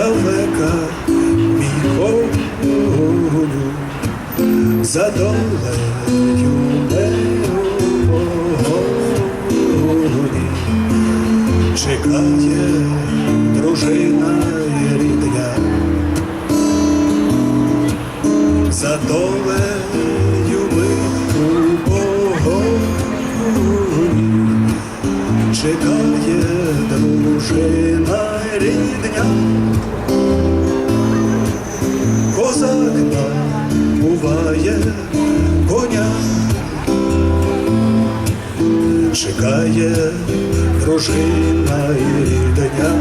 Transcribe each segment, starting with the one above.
здалека мій коню за долею мою чекає дружина і рідня за долею чекає дружина і рідня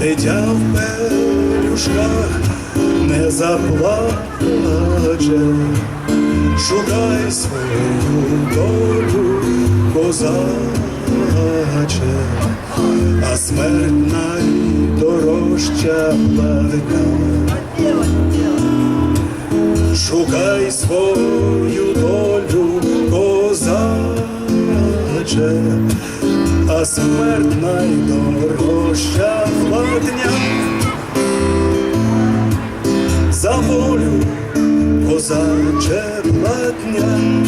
дитя в пелюшках не заплаче, шукай свою долю, козаче, а смерть найдорожча платня. Шукай свою долю, козаче, а смерть найдорожча платня. За волю козаче платня.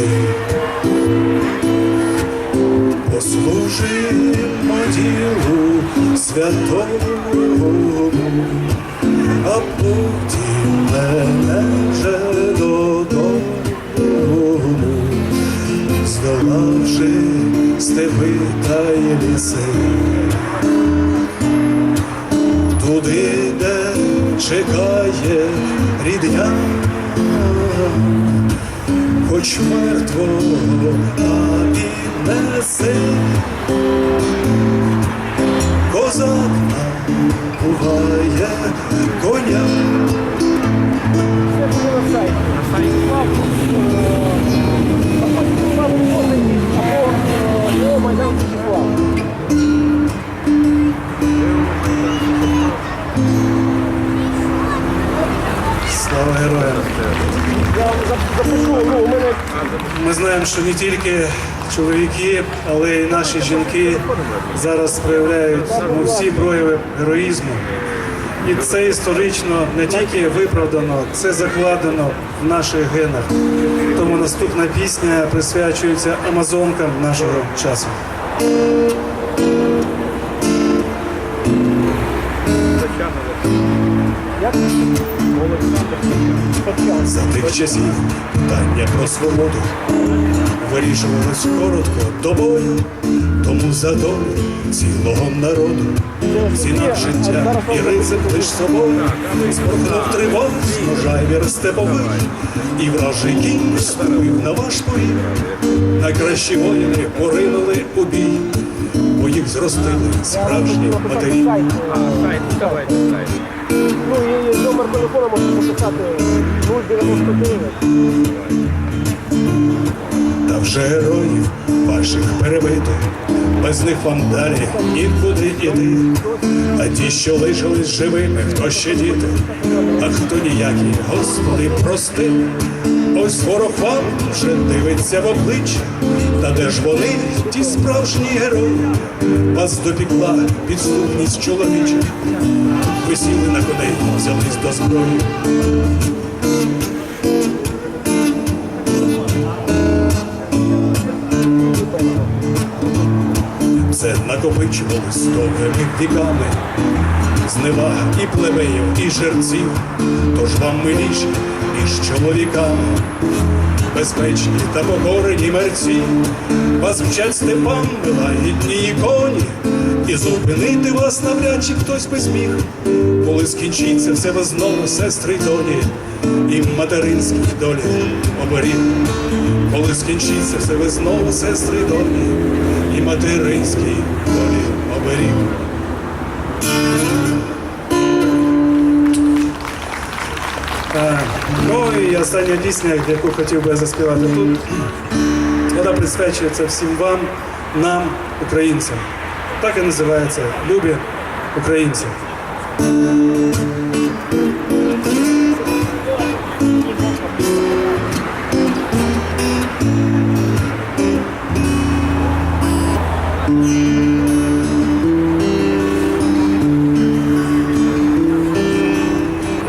Мій святому, а потім мене вже додому, здолавши степи та ліси туди, де чекає рідня, хоч мертвого, а піднесе козак куває коня. Ми знаємо, що не тільки чоловіки, але й наші жінки зараз проявляють ну, всі прояви героїзму. І це історично не тільки виправдано, це закладено в наших генах. Тому наступна пісня присвячується амазонкам нашого часу. За тих часів питання про свободу вирішувалось коротко до бою, тому за долю цілого народу зінав життя і ризик лиш собою, спорхнув тривожність, можайвір степовий, і вражий кінь ступив на ваш поріг. Найкращі воїни поринули у бій, бо їх зростили справжні матері. Ну і номер телефону можете записати 099. Та вже героїв ваших перебито, без них вам далі нікуди іти. А ті, що лишились живими, хто ще діти, а хто ніякі, Господи, прости. Ось ворог вам вже дивиться в обличчя, та де ж вони, ті справжні герої, вас допікла підступність чоловіча. Ви сіли на коней, взялись до зброї. Це накопичувалось довгими віками, зневага і плебеїв, і жерців, тож вам миліші, ніж чоловіками, безпечні та покорені мерці, вас вчать Степан, лагідні коні, і зупинити вас навряд чи хтось би зміг, коли скінчиться все ви знову, сестри й доні, і материнських долі оберіг, коли скінчиться все ви знову, сестри й доні, і материнській долі оберіг. Е, Ну і остання пісня, яку хотів би заспівати тут, вона присвячується всім вам, нам, українцям. Так і називається Любі українці.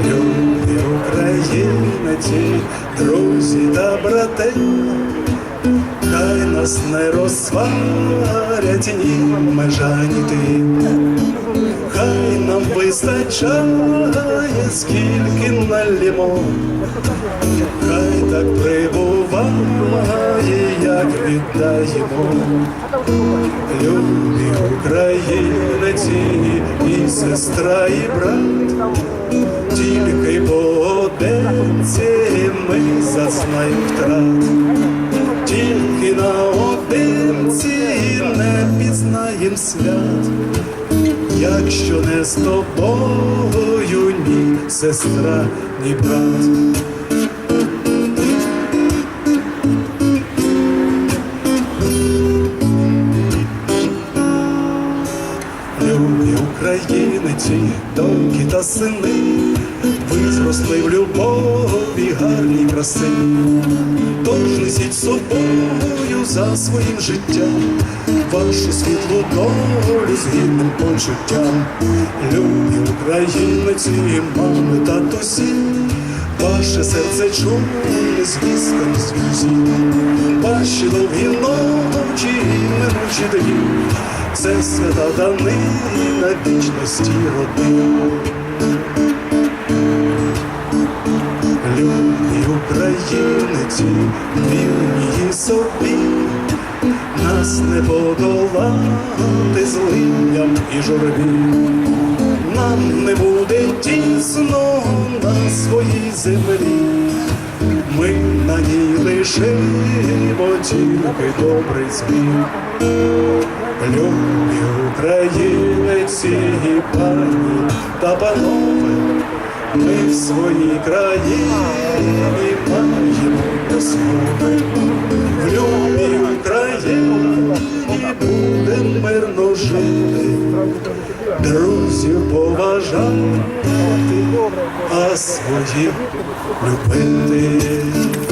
Любі українці, друзі та брати, хай нас не розсварять ні межа, ні ти. Хай нам вистачає, скільки налімо, хай так прибуває, як віддаємо. Любі українці, і сестра, і брат, тільки поодинці ми зазнаємо втрат, наодинці не пізнаєм свят. Якщо не з тобою, ні сестра, ні брат. Любі українці, доньки та сини, ви зросли в любові, гарній краси. Тож несіть собою за своїм життям, вашу світлу долю з гідним почуттям. Любі українці, мами, татусі, ваше серце чує звістками зв'язі, ваші довгі ночі і минучі дні. Це свята данина вічності родин. Любі українці, вірні собі, нас не подолати злинням і журбі. Нам не буде тісно на своїй землі. Ми на ній лишимо тільки добрий змін. Любі українці, і пані та панове, ми в своїй країні маємо основи. В Україні будемо мирно жити, друзів поважати, а своїх любити.